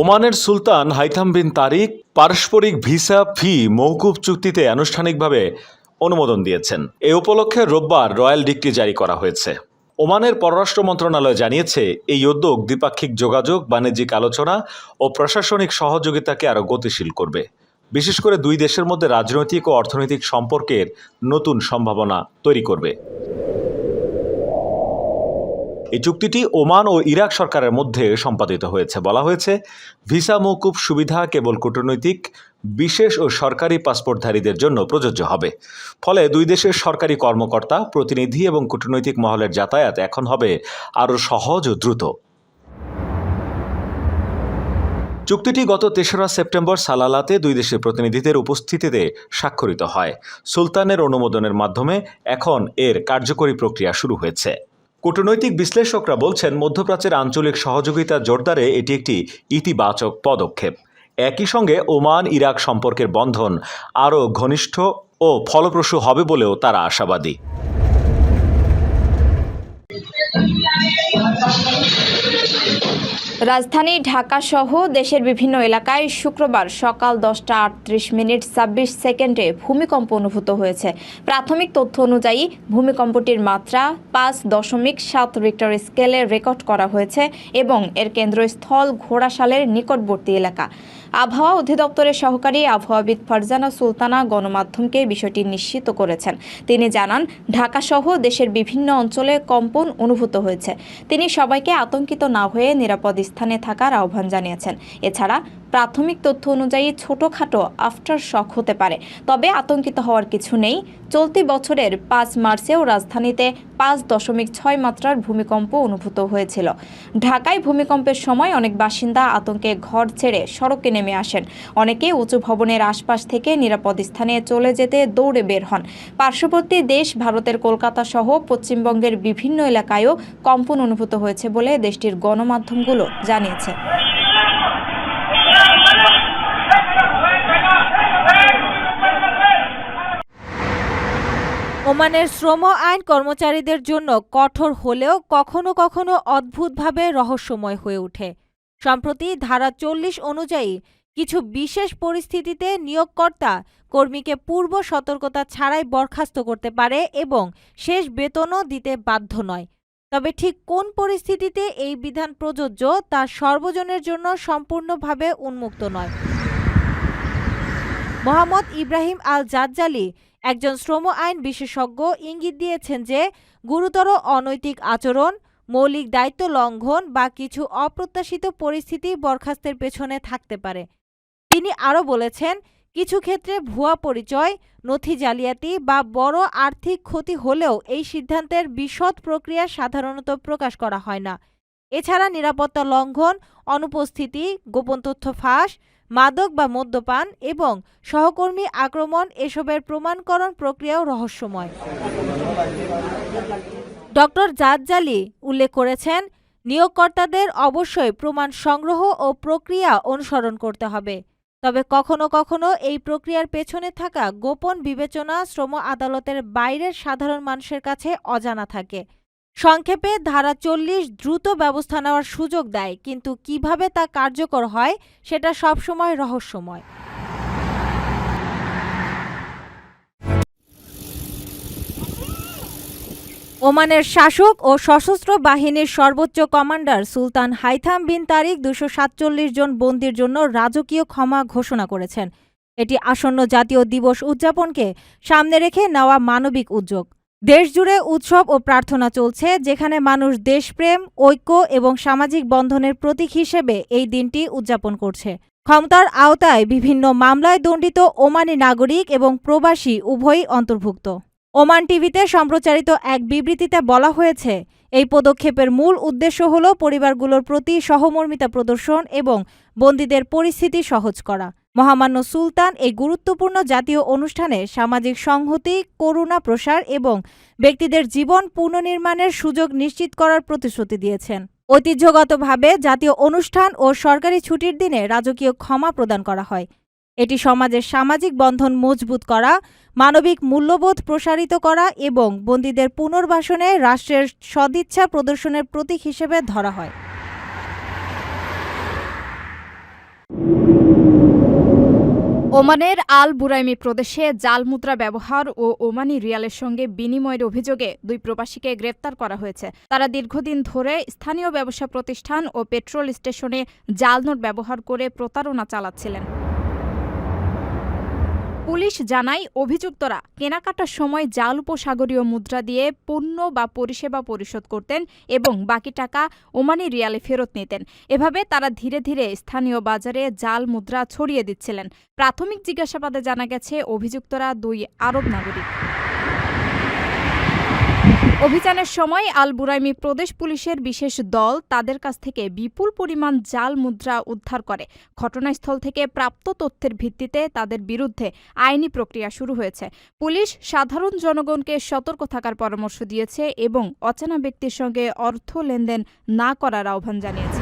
ওমানের সুলতান Haitham bin তারিক পারস্পরিক visa ফি মৌকুব চুক্তিতে আনুষ্ঠানিকভাবে অনুমোদন দিয়েছেন। এ উপলক্ষে রোববার রয়্যাল ডিক্রি জারি করা হয়েছে। ওমানের পররাষ্ট্র মন্ত্রণালয় জানিয়েছে, এই উদ্যোগ দ্বিপাক্ষিক যোগাযোগ, বাণিজ্যিক আলোচনা ও প্রশাসনিক সহযোগিতাকে আরও গতিশীল করবে। বিশেষ করে দুই দেশের মধ্যে রাজনৈতিক ও অর্থনৈতিক সম্পর্কের নতুন সম্ভাবনা তৈরি করবে। এই চুক্তিটি ওমান ও ইরাক সরকারের মধ্যে সম্পাদিত হয়েছে। বলা হয়েছে, ভিসা মৌকুব সুবিধা কেবল কূটনৈতিক, বিশেষ ও সরকারি পাসপোর্টধারীদের জন্য প্রযোজ্য হবে। ফলে দুই দেশের সরকারি কর্মকর্তা, প্রতিনিধি এবং কূটনৈতিক মহলের যাতায়াত এখন হবে আরও সহজ ও দ্রুত। চুক্তিটি গত তেসরা সেপ্টেম্বর সালালাতে দুই দেশের প্রতিনিধিদের উপস্থিতিতে স্বাক্ষরিত হয়। সুলতানের অনুমোদনের মাধ্যমে এখন এর কার্যকরী প্রক্রিয়া শুরু হয়েছে। কূটনৈতিক বিশ্লেষকরা বলছেন, মধ্যপ্রাচ্যের আঞ্চলিক সহযোগিতা জোরদারে এটি একটি ইতিবাচক পদক্ষেপ। একই সঙ্গে ওমান ইরাক সম্পর্কের বন্ধন আরও ঘনিষ্ঠ ও ফলপ্রসূ হবে বলেও তারা আশাবাদী। রাজধানী ঢাকা সহ দেশের বিভিন্ন এলাকায় শুক্রবার সকাল দশটা আটত্রিশ মিনিট ছাব্বিশ সেকেন্ডে ভূমিকম্প অনুভূত হয়েছে। প্রাথমিক তথ্য অনুযায়ী ভূমিকম্পটির মাত্রা পাঁচ দশমিক সাত রিক্টার স্কেলে রেকর্ড করা হয়েছে এবং এর কেন্দ্রস্থল ঘোড়াশালের নিকটবর্তী এলাকা। আবহাওয়া অধিদপ্তরের সহকারী আবহাওয়াবিদ ফারজানা সুলতানা গণমাধ্যমকে বিষয়টি নিশ্চিত করেছেন। তিনি জানান, ঢাকাসহ দেশের বিভিন্ন অঞ্চলে কম্পন অনুভূত হয়েছে। তিনি সবাইকে আতঙ্কিত না হয়ে নিরাপদ স্থানে থাকার আহ্বান জানিয়েছেন। এছাড়া প্রাথমিক তথ্য অনুযায়ী ছোটখাটো আফটার শক হতে পারে। তবে আতঙ্কিত হওয়ার কিছু নেই। চলতি বছরের পাঁচ মার্চেও রাজধানীতে পাঁচ দশমিক ছয় মাত্রার ভূমিকম্প অনুভূত হয়েছিল। ঢাকায় ভূমিকম্পের সময় অনেক বাসিন্দা আতঙ্কে ঘর ছেড়ে সড়কে নেমে আসেন। অনেকে উঁচু ভবনের আশপাশ থেকে নিরাপদ স্থানে চলে যেতে দৌড়ে বের হন। পার্শ্ববর্তী দেশ, ভারতের কলকাতা সহ পশ্চিমবঙ্গের বিভিন্ন এলাকায়ও কম্পন অনুভূত হয়েছে বলে দেশটির গণমাধ্যমগুলো জানিয়েছে। ওমানের শ্রম আইন কর্মচারীদের জন্য কঠোর হলেও কখনো কখনো অদ্ভুতভাবে রহস্যময় হয়ে ওঠে। সম্প্রতি ধারা চল্লিশ অনুযায়ী কিছু বিশেষ পরিস্থিতিতে নিয়োগকর্তা কর্মীকে পূর্ব সতর্কতা ছাড়াই বরখাস্ত করতে পারে এবং শেষ বেতনও দিতে বাধ্য নয়। তবে ঠিক কোন পরিস্থিতিতে এই বিধান প্রযোজ্য তা সর্বজনের জন্য সম্পূর্ণভাবে উন্মুক্ত নয়। মোহাম্মদ ইব্রাহিম আল জাজ্জালি একজন শ্রম আইন বিশেষজ্ঞ ইঙ্গিত দিয়েছেন যে গুরুতর অনৈতিক আচরণ, মৌলিক দায়িত্ব লঙ্ঘন বা কিছু অপ্রত্যাশিত পরিস্থিতি বরখাস্তের পেছনে থাকতে পারে। তিনি আরও বলেছেন, কিছু ক্ষেত্রে ভুয়া পরিচয়, নথি জালিয়াতি বা বড় আর্থিক ক্ষতি হলেও এই সিদ্ধান্তের বিশদ প্রক্রিয়া সাধারণত প্রকাশ করা হয় না। এছাড়া নিরাপত্তা লঙ্ঘন, অনুপস্থিতি, গোপন তথ্য ফাঁস মাদক বা মদ্যপান এবং সহকর্মী আক্রমণ এসবের প্রমাণকরণ প্রক্রিয়াও রহস্যময়। ডক্টর জাজ্জালি উল্লেখ করেছেন, নিয়োগকর্তাদের অবশ্যই প্রমাণ সংগ্রহ ও প্রক্রিয়া অনুসরণ করতে হবে। তবে কখনো কখনো এই প্রক্রিয়ার পেছনে থাকা গোপন বিবেচনা শ্রম আদালতের বাইরের সাধারণ মানুষের কাছে অজানা থাকে। সংক্ষেপে, ধারা চল্লিশ দ্রুত ব্যবস্থা নেওয়ার সুযোগ দেয়, কিন্তু কীভাবে তা কার্যকর হয় সেটা সবসময় রহস্যময়। ওমানের শাসক ও সশস্ত্র বাহিনীর সর্বোচ্চ commander Sultan Haitham bin Tariq দুশো সাতচল্লিশ জন বন্দির জন্য রাজকীয় ক্ষমা ঘোষণা করেছেন। এটি আসন্ন জাতীয় দিবস উদযাপনকে সামনে রেখে নেওয়া মানবিক উদ্যোগ। দেশজুড়ে উৎসব ও প্রার্থনা চলছে, যেখানে মানুষ দেশপ্রেম, ঐক্য এবং সামাজিক বন্ধনের প্রতীক হিসেবে এই দিনটি উদযাপন করছে। ক্ষমতার আওতায় বিভিন্ন মামলায় দণ্ডিত ওমানি নাগরিক এবং প্রবাসী উভয়ই অন্তর্ভুক্ত। ওমান টিভিতে সম্প্রচারিত এক বিবৃতিতে বলা হয়েছে, এই পদক্ষেপের মূল উদ্দেশ্য হল পরিবারগুলোর প্রতি সহমর্মিতা প্রদর্শন এবং বন্দীদের পরিস্থিতি সহজ করা। মহামান্য সুলতান এই গুরুত্বপূর্ণ জাতীয় অনুষ্ঠানে সামাজিক সংহতি, করুণা প্রসার এবং ব্যক্তিদের জীবন পুনর্নির্মাণের সুযোগ নিশ্চিত করার প্রতিশ্রুতি দিয়েছেন। ঐতিহ্যগতভাবে জাতীয় অনুষ্ঠান ও সরকারি ছুটির দিনে রাজকীয় ক্ষমা প্রদান করা হয়। এটি সমাজের সামাজিক বন্ধন মজবুত করা, মানবিক মূল্যবোধ প্রসারিত করা এবং বন্দীদের পুনর্বাসনে রাষ্ট্রের সদিচ্ছা প্রদর্শনের প্রতীক হিসেবে ধরা হয়। ওমানের আল বুরাইমি প্রদেশে জাল মুদ্রা ব্যবহার ও ওমানি রিয়ালের সঙ্গে বিনিময়ের অভিযোগে দুই প্রবাসীকে গ্রেপ্তার করা হয়েছে। তারা দীর্ঘদিন ধরে স্থানীয় ব্যবসা প্রতিষ্ঠান ও পেট্রোল স্টেশনে জাল নোট ব্যবহার করে প্রতারণা চালাচ্ছিলেন। পুলিশ জানায়, অভিযুক্তরা কেনাকাটার সময় জাল উপসাগরীয় মুদ্রা দিয়ে পণ্য বা পরিষেবা পরিশোধ করতেন এবং বাকি টাকা ওমানি রিয়ালে ফেরত নিতেন। এভাবে তারা ধীরে ধীরে স্থানীয় বাজারে জাল মুদ্রা ছড়িয়ে দিচ্ছিলেন। প্রাথমিক জিজ্ঞাসাবাদে জানা গেছে, অভিযুক্তরা দুই আরব নাগরিক। অভিযানের সময় আল বুরাইমি প্রদেশ পুলিশের বিশেষ দল তাদের কাছ থেকে বিপুল পরিমাণ জাল মুদ্রা উদ্ধার করে। ঘটনাস্থল থেকে প্রাপ্ত তথ্যের ভিত্তিতে তাদের বিরুদ্ধে আইনি প্রক্রিয়া শুরু হয়েছে। পুলিশ সাধারণ জনগণকে সতর্ক থাকার পরামর্শ দিয়েছে এবং অচেনা ব্যক্তির সঙ্গে অর্থ লেনদেন না করার আহ্বান জানিয়েছে।